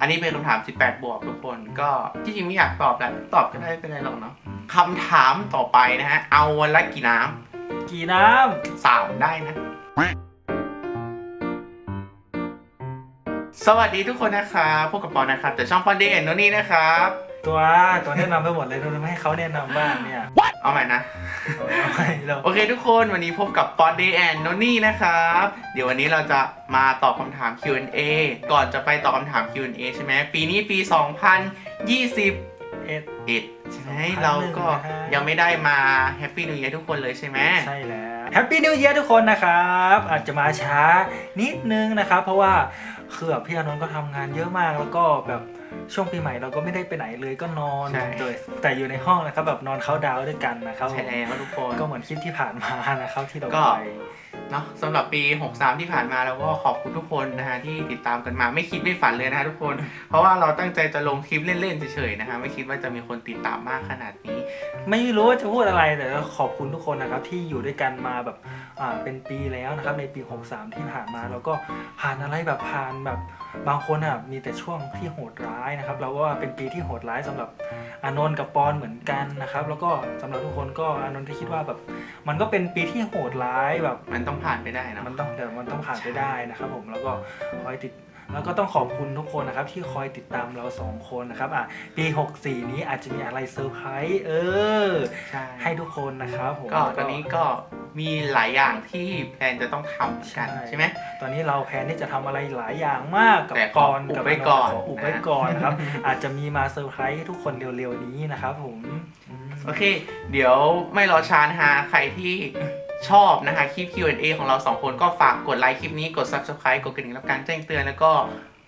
อันนี้เป็นคำถาม 18 บวกทุกคนก็ที่จริงไม่อยากตอบแหละตอบก็ได้ไม่เป็นไรหรอกเนาะคำถามต่อไปนะฮะ เอาวันละกี่น้กี่น้ำสามได้นะ สวัสดีทุกคนนะครับพบกับปอนนะครับแต่ช่องปอนเดนโนนี่นะครับำตัวตัวแนะนำไปหมดเลยเราไม่ให้เขาแนะนำบ้างเนี่ย เอาใหม่นะเอาให้เราโอเคทุกคนวันนี้พบกับปอนเดแอนโนนี่นะครับ เดี๋ยววันนี้เราจะมาตอบคำถาม Q&A ก่อนจะไปตอบคำถาม Q&A ใช่ไหมปีนี้ปี 2020เอ็ดเอ็ดใช่ไหม2001เราก็นะฮะยังไม่ได้มาแฮปปี้นิว e ย r ทุกคนเลยใช่ไหมใช่แล้วแฮปปี้นิว e ย r ทุกคนนะครับ อาจจะมาช้านิดนึงนะครับ เพราะว่าคือแบบพี่อานนท์ก็ทำงานเยอะมากแล้วก็แบบ ช่วงปีใหม่เราก็ไม่ได้ไปไหนเลยก็นอนใช่ โดยแต่อยู่ในห้องนะครับแบบนอนเขาน์ดาวน์ด้วยกันนะครับใช่แล้วทุกคน ก็เหมือนคลิปที่ผ่านมานะครับที่เราก็ ไป เนาะสำหรับปี 63 ที่ผ่านมาเราก็ขอบคุณทุกคนนะฮะที่ติดตามกันมาไม่คิดไม่ฝันเลยนะฮะทุกคน เพราะว่าเราตั้งใจจะลงคลิปเล่นๆเฉยๆนะฮะไม่คิดว่าจะมีคนติดตามมากขนาดนี้ ไม่รู้ว่าจะพูดอะไรแต่ก็ขอบคุณทุกคนนะครับที่อยู่ด้วยกันมาแบบอ่าเป็นปีแล้วนะครับในปี 63 ที่ผ่านมาแล้วก็ผ่านอะไรแบบผ่านแบบบางคนอะมีแต่ช่วงที่โหดร้ายนะครับแล้วว่าเป็นปีที่โหดร้ายสำหรับอานนท์กับปอนเหมือนกันนะครับแล้วก็สำหรับทุกคนก็อานนท์ที่คิดว่าแบบมันก็เป็นปีที่โหดร้ายแบบมันต้องผ่านไปได้นะ มันต้องเดี๋ยวมันต้องผ่านไปได้นะครับผมแล้วก็คอยติดแล้วก็ต้องขอบคุณทุกคนนะครับ ที่คอยติดตามเราสองคนนะครับอะปี 64 นี้อาจจะมีอะไรเซอร์ไพรส์เออใช่ให้ทุกคนนะครับผมก็แล้วตอนนี้ก็มีหลายอย่างที่แพลนจะต้องทำกันใช่ไหมตอนนี้เราแพลนที่จะทำอะไรหลายอย่างมากกับแต่ขกออนอุบกับไว้ก่อนขออุบไว้ก่อนนะครับ อาจจะมีมาเซอร์ไพรส์ให้ทุกคนเร็วๆนี้นะครับผมอืมโอเค เดี๋ยวไม่รอช้านะฮะใครที่ ชอบนะคะคลิป Q&A ของเราสองคนก็ฝากกดไลค์คลิปนี้กด Subscribe กดกระดิ่งรับการแจ้งเตือนแล้วก็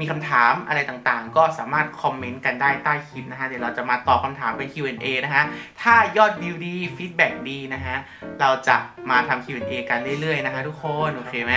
มีคำถามอะไรต่างๆ ก็สามารถคอมเมนต์กันได้ใต้คลิปนะฮะ เดี๋ยวเราจะมาตอบคำถามเป็น Q&A นะฮะ ถ้ายอดวิวดีฟีดแบ็กดีนะฮะ เราจะมาทำ Q&A กันเรื่อยๆนะฮะทุกคน โอเคไหม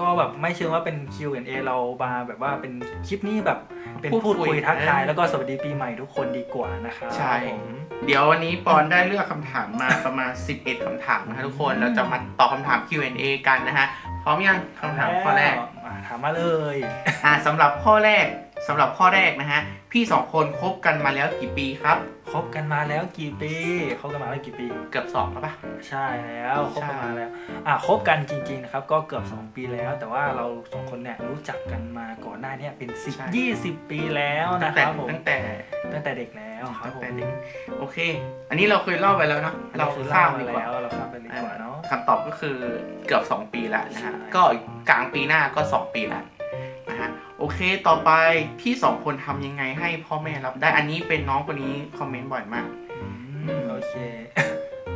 ก็แบบไม่เชื่อว่าเป็น Q&A เรามาแบบว่าเป็นคลิปนี้แบบเป็นพูดพูดคุย คุยทักทายเออแล้วก็สวัสดีปีใหม่ทุกคนดีกว่านะครับใช่ ผมเดี๋ยววันนี้ปอนได้เลือกคำถามมาประมาณ 11คำถามนะฮะทุกคน เราจะมาตอบคำถาม Q&A กันนะฮะ พร้อมยังคำถามข้อแรกอ่า ถามมาเลย อ่าสำหรับข้อแรก สำหรับข้อแรกนะฮะ พี่สองคนคบกันมาแล้วกี่ปีครับ คบกันมาแล้วกี่ปีคบกันมาแล้วกี่ปี เกือบสองแล้วปะ ใช่แล้วคบกันใช่มาแล้วอะคบกันจริงๆนะครับก็เกือบ 2 ปีแล้ว แต่ว่าเราสองคนเนี่ยรู้จักกันมาก่อนหน้าเนี้เป็น10 20 ปีแล้วตั้นะงคแต่รับผมตั้งแต่ตั้งแต่เด็กแล้วครับตั้งผมแต่เด็กโอเค อันนี้เราเคยเล่าไปแล้วเนาะเราเราคือข้าเล่ามมาดีกว่าแล้วเราข้ามไปดีกว่าเนาะ คำตอบก็คือเกือบ 2 ปีแล้วนะฮะ ใช่ ก็กลางปีหน้าก็ 2 ปีแล้วนะฮะโอ เคต่อไปพี่สองคนทำยังไงให้พ่อแม่รับได้อันนี้เป็นน้องคนนี้คอมเมนต์บ่อยมากอืมโอเค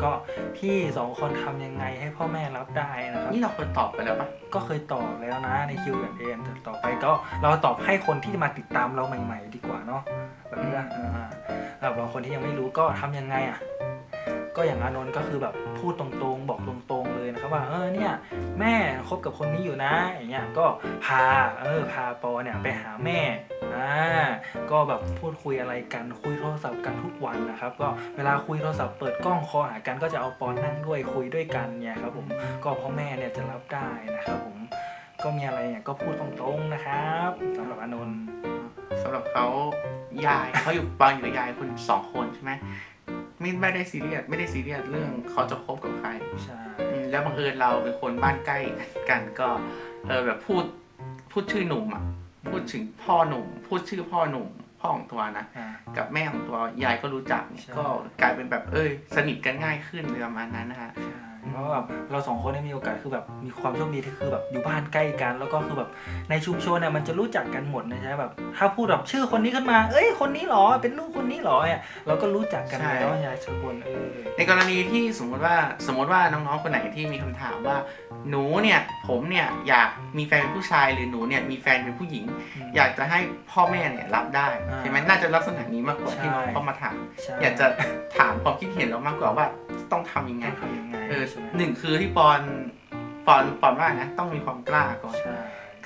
ก็พี่สองคนทำยังไงให้พ่อแม่รับได้นะครับ นี่เราเคยตอบไปแล้วปะก็เคยตอบแล้วนะใน Q&A แต่ต่อไปก็เราตอบให้คนที่มาติดตามเราใหม่ ๆ ดีกว่าเนาะแบบนี้นะอ่าๆสำหรับเราคนที่ยังไม่รู้ก็ทำยังไงอะ ก็อย่างอานนท์ก็คือแบบพูดตรงๆ บอกตรงๆ เลยนะครับว่าเออเนี่ยแม่คบกับคนนี้อยู่นะอย่างเงี้ยก็พาเออพาปอเนี่ยไปหาแม่อ่าก็แบบพูดคุยอะไรกันคุยโทรศัพท์กันทุกวันนะครับ ก็เวลาคุยโทรศัพท์เปิดกล้องคอหากันก็จะเอาปอนั่งด้วยคุยด้วยกันเนี่ยครับผมก็พ่อแม่เนี่ยจะรับได้นะครับผมก็มีอะไรเนี่ยก็พูดตรงๆนะครับสำหรับอานนท์สำหรับเขายายเขาอยู่ปอนอยู่กับยายคนสองคนใช่ไหมไม่ไม่ได้ซีเรียสไม่ได้ซีเรียสเรื่องเขาจะคบกับใครใช่อืม แล้วบังเอิญเราเป็นคนบ้านใกล้กันก็เออแบบพูดพูดชื่อหนุ่มอะพูดถึงพ่อหนุ่ม พูดชื่อพ่อหนุ่มพ่อของตัวนะอ่ากับแม่ของตัวยายก็รู้จักเนี่ยใช่ก็กลายเป็นแบบเอ้ยสนิทกันง่ายขึ้นเลยประมาณนั้นนะฮะใช่ เพราะว่าแบบเราสองคนได้มีโอกาสคือแบบมีความโชคดีที่คือแบบอยู่บ้านใกล้กัน แล้วก็คือแบบในชุมชนเนี่ยมันจะรู้จักกันหมดนะใช่ไหมแบบถ้าพูดแบบชื่อคนนี้ขึ้นมา เอ้ยคนนี้เหรอเป็นลูกคนนี้เหรอเนี่ยเราก็รู้จักกันใช่ แล้วยายชคนเออในกรณีที่สมมติว่าสมมติว่าน้องๆคนไหนที่มีคำถามว่า หนูเนี่ยผมเนี่ยอยากมีแฟนเป็นผู้ชายหรือหนูเนี่ยมีแฟนเป็นผู้หญิงอยากจะให้พ่อแม่เนี่ยรับได้อ่าใช่ไหมน่าจะลักษณะนี้มากกว่าใช่ ที่น้องเขามาถามใช่อยากจะถามความคิดเห็นเรามากกว่าว่า ต้องทำยังไงต้องทำยังไงเออใช่ไหมหนึ่งคือที่ปอนปอนปอนว่านะ ต้องมีความกล้าก่อน ใช่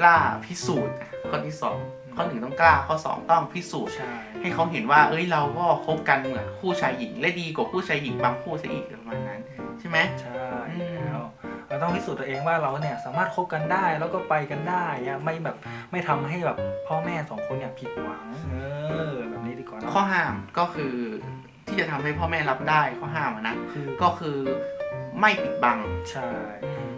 กล้าพิสูจน์ข้อที่สองข้อหนึ่งต้องกล้าข้อสองต้องพิสูจน์ ใช่ให้เขาเห็นว่า เอ้ยเราก็คบกันเหมือนคู่ชายหญิง และดีกว่าคู่ชายหญิงบางคู่ซะอีกประมาณนั้น ใช่ไหม ใช่อืมแล้วเอเราต้องพิสูจน์ตัวเองว่าเราเนี่ยสามารถคบกันได้แล้วก็ไปกันได้อะไม่แบบไม่ทำให้แบบพ่อแม่สองคนเนี่ยผิดหวังเออแบบนี้ดีกว่าเนอะข้อห้ามก็คือ ที่จะทำให้พ่อแม่รับได้ข้อห้ามอะนะคือก็คือไม่ปิดบัง ใช่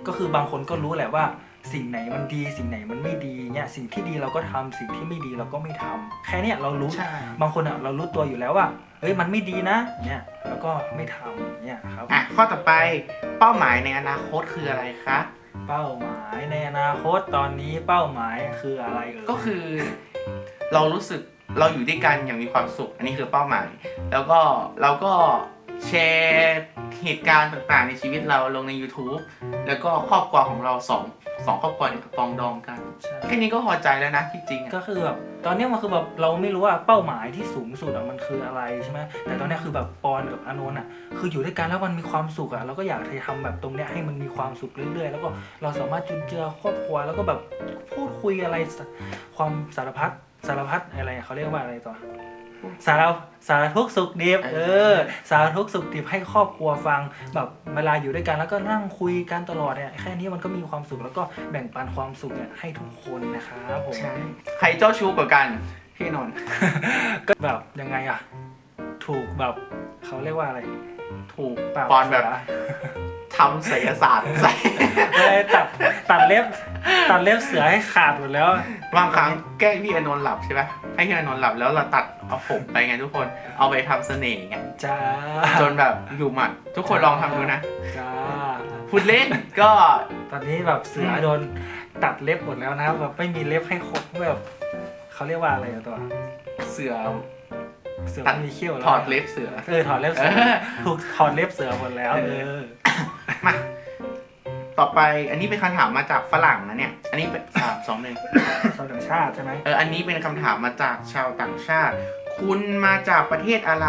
ก็คือบางคนก็รู้แหละว่า สิ่งไหนมันดีสิ่งไหนมันไม่ดีเนี่ยสิ่งที่ดีเราก็ทำสิ่งที่ไม่ดีเราก็ไม่ทำแค่เนี้ยเรารู้ ใช่ บางคนอะเรารู้ตัวอยู่แล้วว่าเอ้ยมันไม่ดีนะเนี่ยแล้วก็ไม่ทำเนี่ยครับ อะข้อต่อไปเป้าหมายในอนาคตคืออะไรคะ เป้าหมายในอนาคตตอนนี้เป้าหมายคืออะไรเอ่ยก็คือเรารู้สึก เราอยู่ด้วยกันอย่างมีความสุข อันนี้คือเป้าหมาย แล้วก็เราก็แชร์เหตุการณ์ต่างๆ ในชีวิตเราลงใน YouTube แล้วก็ครอบครัวของเราสองสองครอบครัวเนี่ยปรองดองกันใช่แค่นี้ก็พอใจแล้วนะที่จริงอะ ก็คือแบบตอนเนี้ยมันคือแบบเราไม่รู้ว่าเป้าหมายที่สูงสุดอะมันคืออะไรใช่ไหมแต่ตอนเนี้ยคือแบบปอนกับอานนท์อะคืออยู่ด้วยกันแล้วมันมีความสุขอะเราก็อยากจะทำแบบตรงเนี้ยให้มันมีความสุขเรื่อยๆ แล้วก็เราสามารถจุนเจือครอบครัวแล้วก็แบบพูดคุยอะไรสความสารพัด สารพัดอะไรอะเขาเรียกว่าอะไรต่อ สารสารทุกข์สุขดิบเออ สารทุกข์สุขดิบให้ครอบครัวฟังแบบเวลาอยู่ด้วยกันแล้วก็นั่งคุยกันตลอดเนี่ยแค่นี้มันก็มีความสุขแล้วก็แบ่งปันความสุขเนี่ยให้ทุกคนนะครับผมใช่ใครเจ้าชู้กว่ากันพี่นนท์ก็แบบยังไงอะถูกแบบเขาเรียกว่าอะไร ถูกปราปอนแบบเสื ทำศิลศาสตร์ใส่เลยตัดตัดเล็บตัดเล็บเสือให้ขาดหมดแล้ว บางครั้งแกล้งพี่อานนท์หลับใช่ปะให้พี่อานนท์หลับแล้วเราตัดเอาผมไปไงทุกคนเอาไปทำเสน่ห์ไงจ้าจนแบบอยู่หมัดทุกคนลองทำดูนะจ้าพูดเล่นก็ตอนนี้แบบเสือโดนตัดเล็บหมดแล้วนะแบบไม่มีเล็บให้ครบแบบเขาเรียกว่าอะไรอะตัว เสือ เสือตัด ไม่มีเขี้ยวแล้วถอดเล็บเสือ เออถอดเล็บเสือเออ ถูกถอดเล็บเสือหมดแล้วเอเอออ มา ต่อไปอันนี้เป็นคำถามมาจากฝรั่งนะเนี่ย อันนี้เป็นสามสองหนึ่งชาวต่างชาติใช่ไหมเอออันนี้เป็นคำถามมาจากชาวต่างชาติ คุณมาจากประเทศอะไร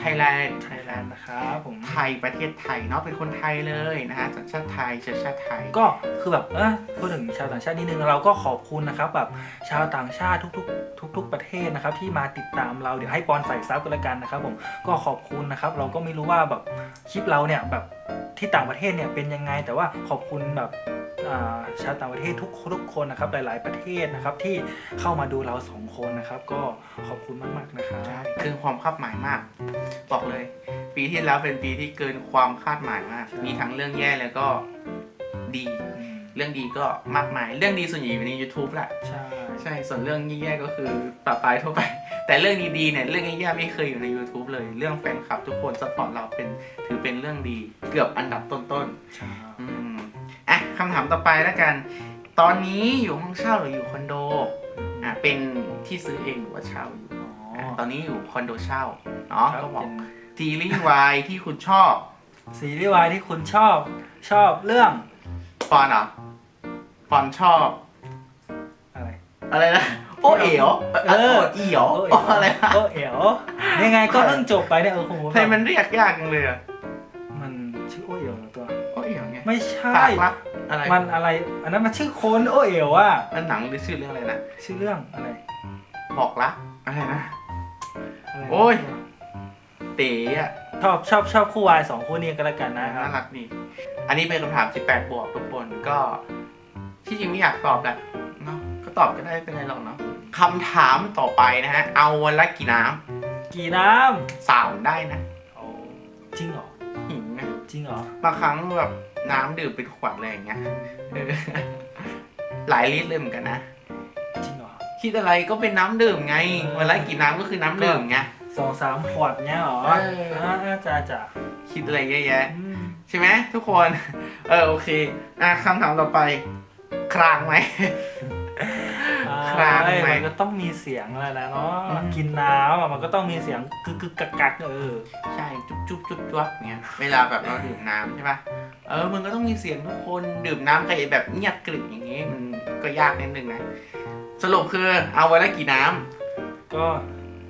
ไทยแลนด์ไทยแลนด์นะครับผมไทยประเทศไทยเนาะเป็นคนไทยเลยนะฮะสัญชาติไทยเชื้อชาติไทย ก็คือแบบเออพูดถึงชาวต่างชาตินิดนึงเราก็ขอบคุณนะครับแบบชาวต่างชาติทุกๆ ทุก ๆ ประเทศนะครับที่มาติดตามเราเดี๋ยวให้ปอนใส่ซับกันละกันนะครับผมก็ขอบคุณนะครับ เราก็ไม่รู้ว่าแบบคลิปเราเนี่ยแบบ ที่ต่างประเทศเนี่ยเป็นยังไง แต่ว่าขอบคุณแบบอ่าชาวต่างประเทศทุกทุกคนนะครับหลาย ๆ ประเทศนะครับที่เข้ามาดูเราสองคนนะครับ ก็ขอบคุณมาก ๆ นะครับใช่คือความคาดหมายมาก บอกเลย ปีที่แล้วเป็นปีที่เกินความคาดหมายมาก มีทั้งเรื่องแย่แล้วก็ดีอืมเรื่องดีก็มากมาย เรื่องดีส่วนใหญ่อยู่ใน YouTube แหละใช่ใช่ส่วนเรื่องแย่ๆก็คือปรับปลายทั่วไป แต่เรื่องดีๆเนี่ยเรื่องแย่ๆไม่เคยอยู่ใน YouTube เลยเรื่องแฟนคลับทุกคนสปอร์ตเราเป็นถือเป็นเรื่องดีเกือบอันดับต้นใช่ๆอืมอะคำถามต่อไปแล้วกัน ตอนนี้อยู่ห้องเช่าหรืออยู่คอนโดอะเป็นที่ซื้อเองหรือว่าเช่าอยู่อ๋ออะตอนนี้อยู่คอนโดเช่าเนาะครับก็บอกเป็นซีรีส์วายที่คุณชอบซีรีส์วายที่คุณชอบชอบเรื่องปอนเหรอปอนชอบอะไรอะไรนะ โอเอ๋วเออโเอ๋วอ๋ออะไรนะโอเอ๋วยังไงก็เพิ่งจบไปเนี่ยเออโหทำไมมันเรียกยากจังเลยอะมันชื่อโอเอ๋วเหรอตัวโอเอ๋วไงไม่ใช่ฝากรักอะไรมันอะไร อันนั้นมันชื่อคนโอเอ๋วอะมันหนังหรือชื่อเรื่องอะไรนะชื่อเรื่องอะไร บอกรักอะไรนะอะไรนะโอ้ยเต๋อะชอบชอบชอบคู่วายสองคู่นี้ก็แล้วกันนะครับน่ารักดีอันนี้เป็นคำถาม 18 บวกทุกคนก็ที่จริงไม่อยากตอบแหละเนาะก็ตอบก็ได้ไม่เป็นไรหรอกเนาะ คำถามต่อไปนะฮะ เอาวันละกี่น้กี่น้ำสามได้นะำโอ้จริงเหรอ หิวนะจริงเหรอบางครั้งแบบน้ำดื่มเป็นขวดอะไรอย่างเงี้ยเออหลายลิตรเลยเหมือนกันนะ จริงเหรอคิดอะไรก็เป็นน้ำดื่มไงเออวันละกี่น้ำก็คือน้ำดื่มไง สองสามขวดเนี้ยเหรอเอออ่าจ้าจ้าคิดอะไรเยอะแยะ อืมใช่ไหมทุกคน เออโอเค อะคำถามต่อไป ครางไหม ครางไหมเอ้ยมันก็ต้องมีเสียงอะไรนะเนาะอืม กินน้ำอะมันก็ต้องมีเสียงกึกกึกกักกักเออ ใช่จุ๊บจุ๊บจุ๊บจุ๊บเงี้ยเวลาแบบเราดื่มน้ำใช่ปะเออมันก็ต้องมีเสียงทุกคนดื่มน้ำใครแบบเงียบกริบอย่างงี้มันก็ยากนิดนึงนะ สรุปคือเอาไว้ละกี่น้ำก็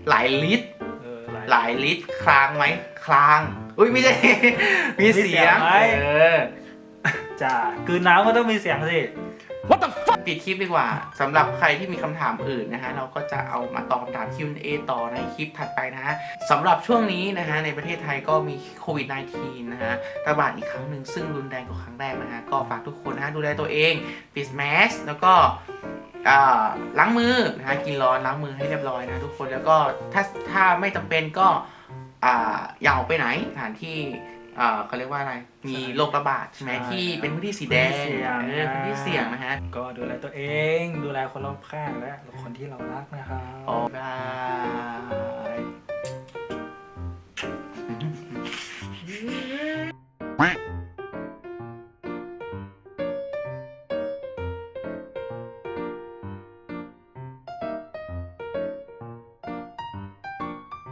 หลายลิตร เออหลายหลายลิตรคลางไหมคลางอุ้ยไม่ใช่ มีเสียงมีเสียงไหม เออ จ้าคือน้ำก็ต้องมีเสียงสิ ปิดคลิปดีกว่าสำหรับใครที่มีคำถามอื่นนะฮะ เราก็จะเอามาตอบคำถาม Q&A ต่อในคลิปถัดไปนะฮะสำหรับช่วงนี้นะฮะ ในประเทศไทยก็มีโควิด -19 นะฮะ ระบาดอีกครั้งหนึ่งซึ่งรุนแรงกว่าครั้งแรกนะฮะ ก็ฝากทุกคนนะฮะ ดูแลตัวเอง ปิดแมสแล้วก็ล้างมือนะฮะ กินร้อนล้างมือให้เรียบร้อยนะทุกคนแล้วก็ถ้าถ้าไม่จำเป็นก็อ่าอย่าออกไปไหนสถานที่ อ่าเขาเรียกว่าอะไร มีโรคระบาดใช่ไหมใช่ที่เป็นพื้นที่สีแดงพื้นที่เสี่ยง เออพื้นที่เสี่ยงนะฮะก็ดูแลตัวเอง ดูแลคนรอบข้างและคนที่เรารักนะครับโอ้บาย